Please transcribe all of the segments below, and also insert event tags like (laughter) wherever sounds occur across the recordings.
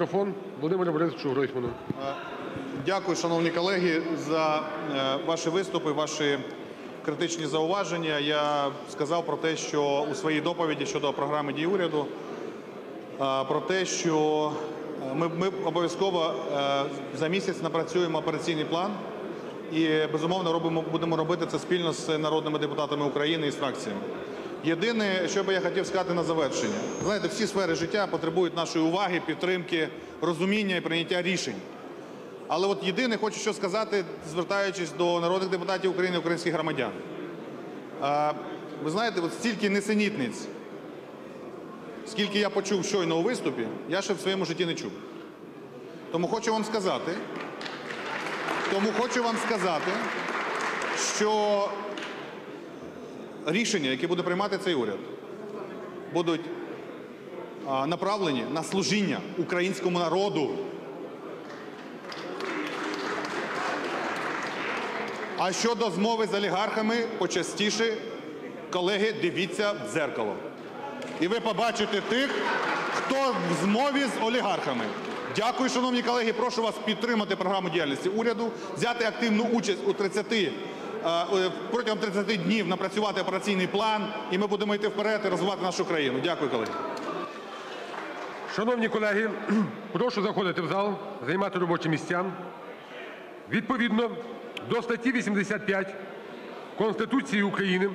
Мікрофон Володимиру Борисовичу Гройсману. Дякую, шановні колеги, за е, ваші виступи, ваші критичні зауваження. Я сказав про те, що у своїй доповіді щодо програми дій уряду, е, про те, що е, ми, ми обов'язково е, за місяць напрацюємо операційний план і безумовно робимо, будемо робити це спільно з народними депутатами України і з фракціями. Єдине, що би я хотів сказати на завершення, знаєте, всі сфери життя потребують нашої уваги, підтримки, розуміння і прийняття рішень. Але от єдине хочу що сказати, звертаючись до народних депутатів України, українських громадян. А, ви знаєте, от стільки несенітниць, скільки я почув щойно у виступі, я ще в своєму житті не чув. Тому хочу вам сказати, тому хочу вам сказати, що рішення, які буде приймати цей уряд, будуть направлені на служіння українському народу. А щодо змови з олігархами, почастіше, колеги, дивіться в дзеркало. І ви побачите тих, хто в змові з олігархами. Дякую, шановні колеги. Прошу вас підтримати програму діяльності уряду, взяти активну участь у 30, е, е, протягом 30 днів напрацювати операційний план, і ми будемо йти вперед і розвивати нашу країну. Дякую, колеги. Шановні колеги, (clears throat) прошу заходити в зал, займати робочі місця. Відповідно до статті 85 Конституції України,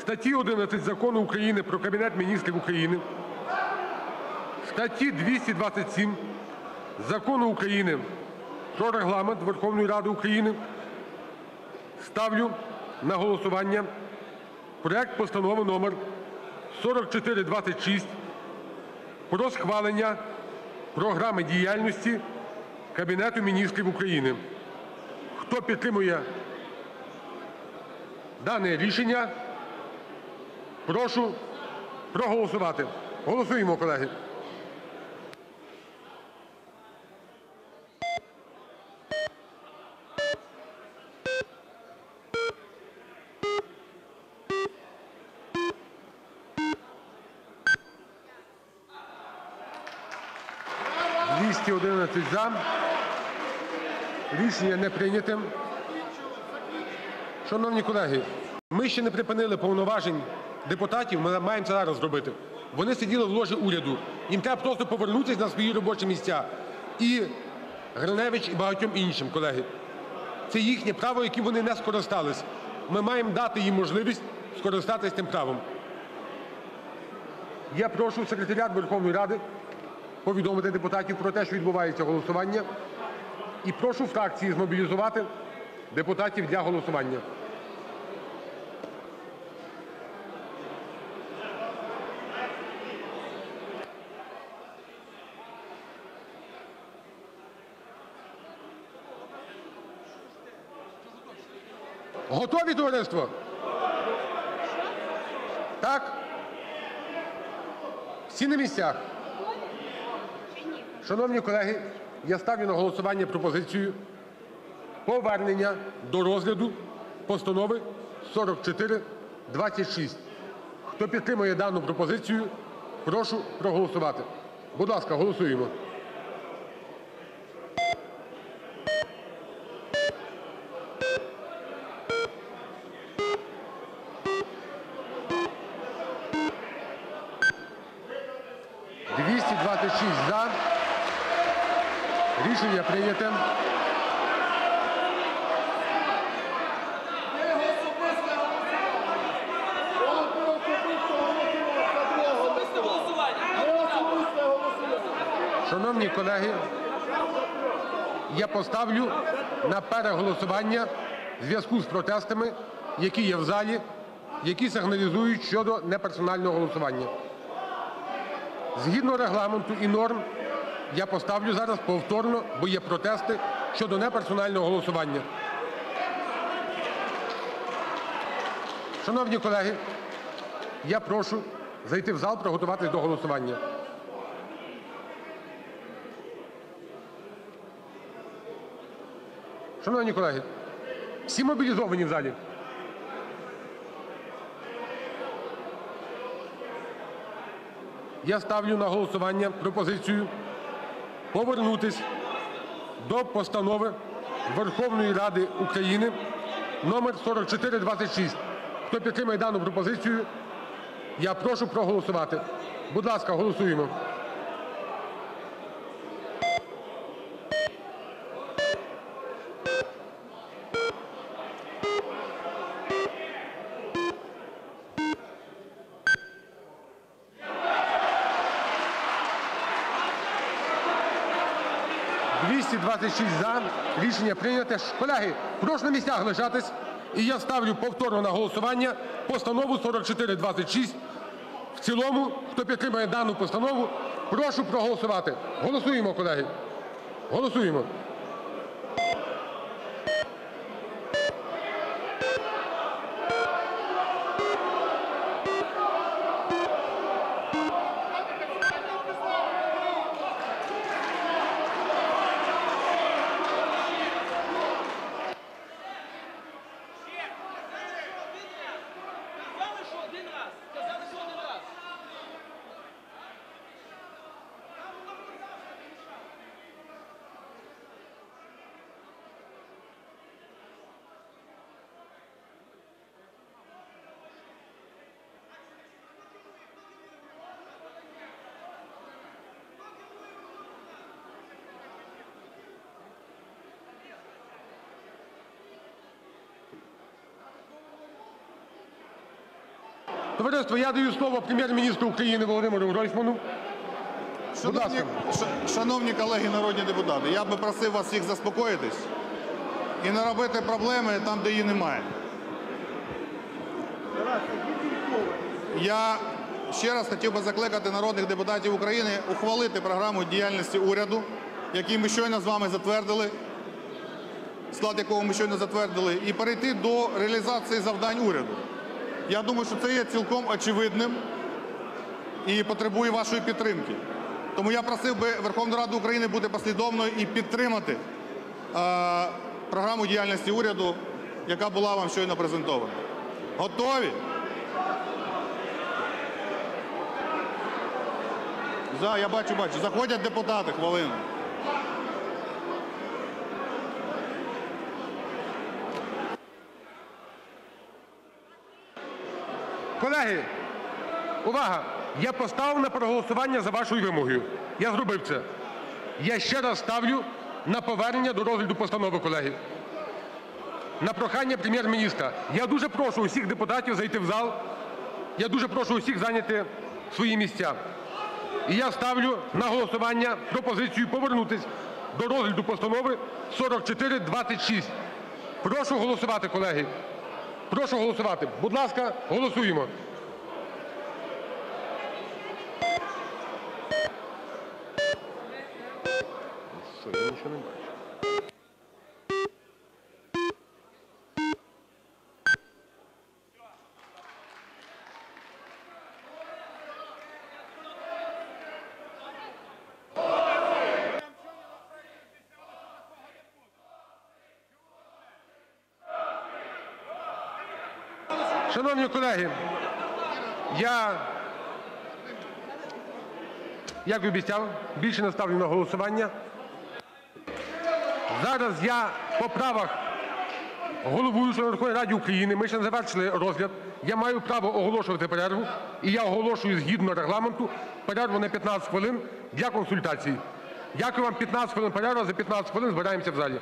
статті 11 Закону України "Про Кабінет Міністрів України", статті 227 Закону України "Про Регламент Верховної Ради України" ставлю на голосування проект Постанови номер 4426 про схвалення програми діяльності Кабінету Міністрів України. Хто підтримує дане рішення, прошу проголосувати. Голосуємо, колеги. «211 за». Рішення не прийняте. Шановні колеги, ми ще не припинили повноважень депутатів, ми маємо це зараз зробити. Вони сиділи в ложі уряду. Їм треба просто повернутися на свої робочі місця. І Гриневич, і багатьом іншим, колеги. Це їхнє право, яким вони не скористались. Ми маємо дати їм можливість скористатись тим правом. Я прошу секретаріат Верховної Ради повідомити депутатів про те, що відбувається голосування. І прошу фракції змобілізувати депутатів для голосування. Готові, товариство? Так? Всі на місцях? Шановні колеги, я ставлю на голосування пропозицію повернення до розгляду постанови 4426. Хто підтримує дану пропозицію, прошу проголосувати. Будь ласка, голосуємо. «226 за». Рішення прийняте. Шановні колеги, я поставлю на переголосування в зв'язку з протестами, які є в залі, які сигналізують щодо неперсонального голосування. Згідно Регламенту і норм я поставлю зараз повторно, бо є протести щодо неперсонального голосування. Шановні колеги, я прошу зайти в зал, приготуватись до голосування. Шановні колеги, всі мобілізовані в залі? Я ставлю на голосування пропозицію повернутись до Постанови Верховної Ради України номер 4426. Хто підтримує дану пропозицію, я прошу проголосувати. Будь ласка, голосуємо. – 226 за. Рішення прийнято. Колеги, прошу на місцях лишатись. І я ставлю повторно на голосування постанову 4426 в цілому. Хто підтримує дану постанову, прошу проголосувати. Голосуємо, колеги. Голосуємо. Товариство, я даю слово прем'єр-міністру України Володимиру Гройсману. Будь Шановні, ш- шановні колеги народні депутати, я би просив вас всіх заспокоїтись і не робити проблеми там, де її немає. Я ще раз хотів би закликати народних депутатів України ухвалити програму діяльності уряду, яку ми щойно з вами затвердили, склад якого ми щойно затвердили, і перейти до реалізації завдань уряду. Я думаю, що це є цілком очевидним і потребує вашої підтримки. Тому я просив би Верховну Раду України бути послідовною і підтримати е, програму діяльності уряду, яка була вам щойно презентована. Готові? За, я бачу, бачу. Заходять депутати, хвилину. Колеги, увага! Я поставив на проголосування за вашою вимогою. Я зробив це. Я ще раз ставлю на повернення до розгляду постанови, колеги. На прохання прем'єр-міністра. Я дуже прошу усіх депутатів зайти в зал. Я дуже прошу усіх зайняти свої місця. І я ставлю на голосування пропозицію повернутись до розгляду постанови 4426. Прошу голосувати, колеги. Прошу голосувати. Будь ласка, голосуємо. Шановні колеги, я, як і обіцяв, більше не ставлю на голосування. Зараз я по правах головуючого Верховної Ради України, ми ще не завершили розгляд, я маю право оголошувати перерву, і я оголошую згідно Регламенту перерву на 15 хвилин для консультацій. Дякую вам, 15 хвилин перерва, за 15 хвилин збираємося в залі.